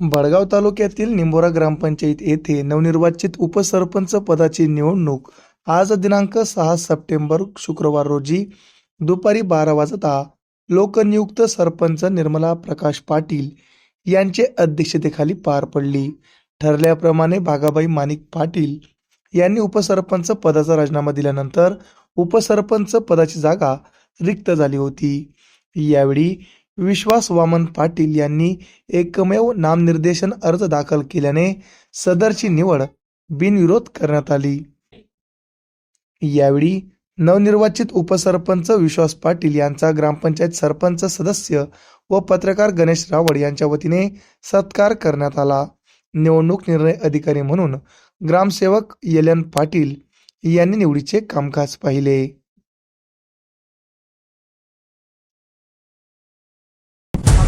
बडगाव तालुक्यातील निंबोरा ग्रामपंचायत येथे नवनिर्वाचित उपसरपंच पदाची निवडणूक आज दिनांक सहा सप्टेंबर शुक्रवार रोजी दुपारी बारा वाजता लोकनियुक्त सरपंच निर्मला प्रकाश पाटील यांचे अध्यक्षतेखाली पार पडली. ठरल्याप्रमाणे बागाबाई माणिक पाटील यांनी उपसरपंच पदाचा राजीनामा दिल्यानंतर उपसरपंच पदाची जागा रिक्त झाली होती. यावेळी विश्वास वामन पाटील यांनी एकमेव नामनिर्देशन अर्ज दाखल केल्याने सदरची निवड बिनविरोध करण्यात आली. यावेळी नवनिर्वाचित उपसरपंच विश्वास पाटील यांचा ग्रामपंचायत सरपंच सदस्य व पत्रकार गणेश रावळ यांच्या वतीने सत्कार करण्यात आला. निवडणूक निर्णय अधिकारी म्हणून ग्रामसेवक एल पाटील यांनी निवडीचे कामकाज पाहिले.